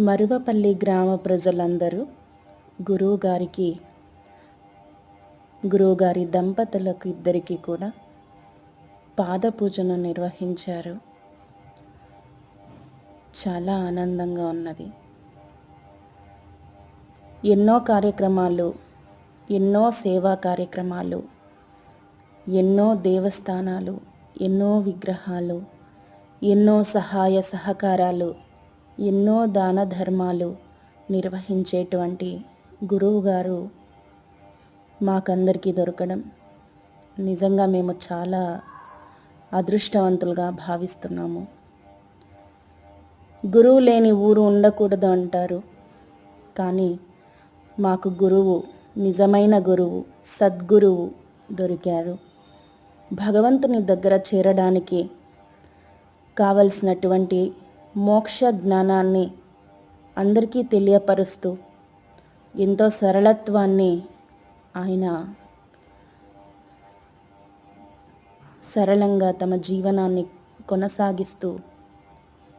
మరువపల్లి గ్రామ ప్రజలందరూ గురువుగారికి గురువుగారి దంపతులకు ఇద్దరికి కూడా పాదపూజను నిర్వహించారు. చాలా ఆనందంగా ఉన్నది. ఎన్నో కార్యక్రమాలు ఎన్నో సేవా కార్యక్రమాలు ఎన్నో దేవస్థానాలు ఎన్నో విగ్రహాలు ఎన్నో సహాయ సహకారాలు ఎన్నో దాన ధర్మాలు నిర్వహించేటువంటి గురువు గారు మాకందరికీ దొరకడం నిజంగా మేము చాలా అదృష్టవంతులుగా భావిస్తున్నాము. గురువు లేని ఊరు ఉండకూడదు అంటారు. కానీ మాకు గురువు నిజమైన గురువు సద్గురువు దొరికారు. భగవంతుని దగ్గర చేరడానికి కావలసినటువంటి మోక్ష జ్ఞానాన్ని అందరికీ తెలియపరుస్తూ ఎంతో సరళత్వాన్ని ఆయన సరళంగా తమ జీవనాన్ని కొనసాగిస్తూ